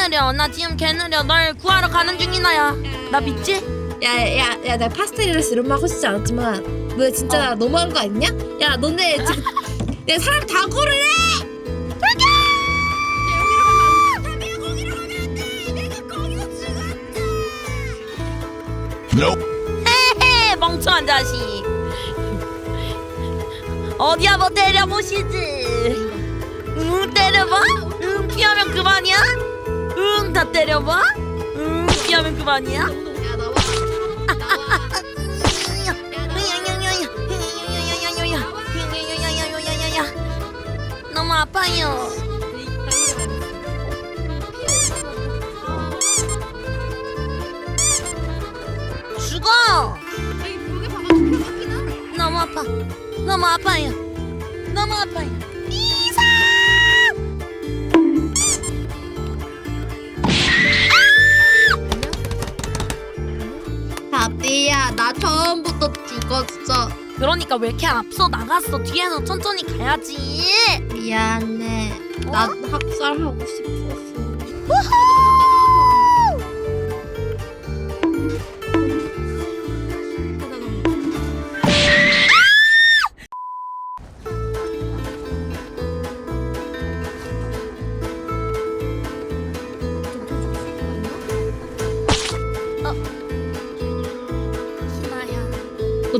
느려 나 지금 개 느려 널 구하러 가는 중이나야 나 믿지? 야야야 나 파스텔이라서 이런 말 하고 싶지 않았지만 너 진짜 너무한 거 아니냐? 야 너네 지금 야 사람 다 고르래! Nope. 헤헤 멍청한 자식 어디 한번 때려보시지 응 때려봐? 응 피하면 그만이야? 응 다 때려봐? 응 피하면 그만이야? 너무 아파요. 죽어. 너무 아파. 너무 아파요. 너무 아파요. 그러니까 왜 이렇게 앞서 나갔어? 뒤에서 천천히 가야지. 미안해 나 학살하고 싶었어 희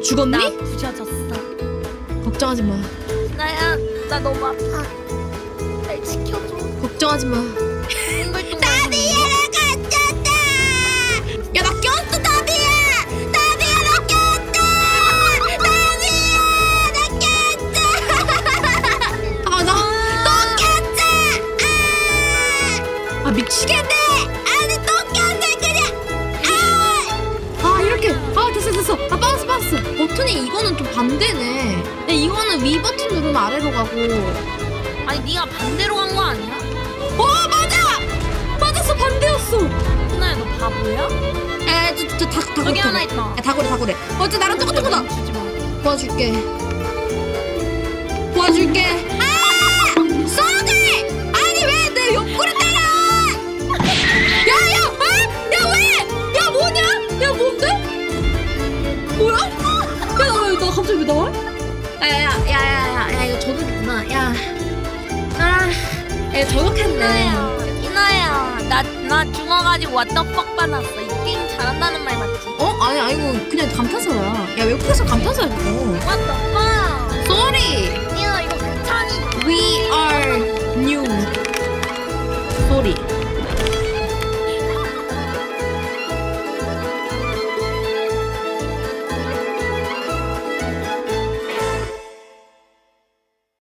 죽었니? 나 부셔졌어. 걱정하지 마 희나야, 나 너무 아파. 날 지켜줘. 걱정하지 마 둥글둥글. 야, 나 꼈어, 다비야! 다비야, 나 꼈어! 다비야, 나 꼈어! 아, 나, 또 꼈어! 아! 아, 미치겠네! 버튼이 이거는 좀 반대네. 야, 이거는 위 버튼 누르면 아래로 가고. 아니 네가 반대로 간 거 아니야? 어, 맞아! 맞았어, 반대였어. 희나야, 너 바보야? 에, 저, 저, 다, 다, 저기 다, 하나 있다. 야, 다고래, 다고래. 어, 저 나랑 똑같은 거다. 주지 마. 도와줄게. 도와줄게. 아! 쏘 야 저격했네. 희나야, 희나야, 나, 나 죽어가지고 왓더퍽 받았어. 이 게임 잘한다는 말 맞지? 어? 아니 아니고 그냥 감탄사야. 야 외국에서 감탄사 했어. 왓더퍽! Sorry. 야, 이거 괜찮이. We are new. Sorry.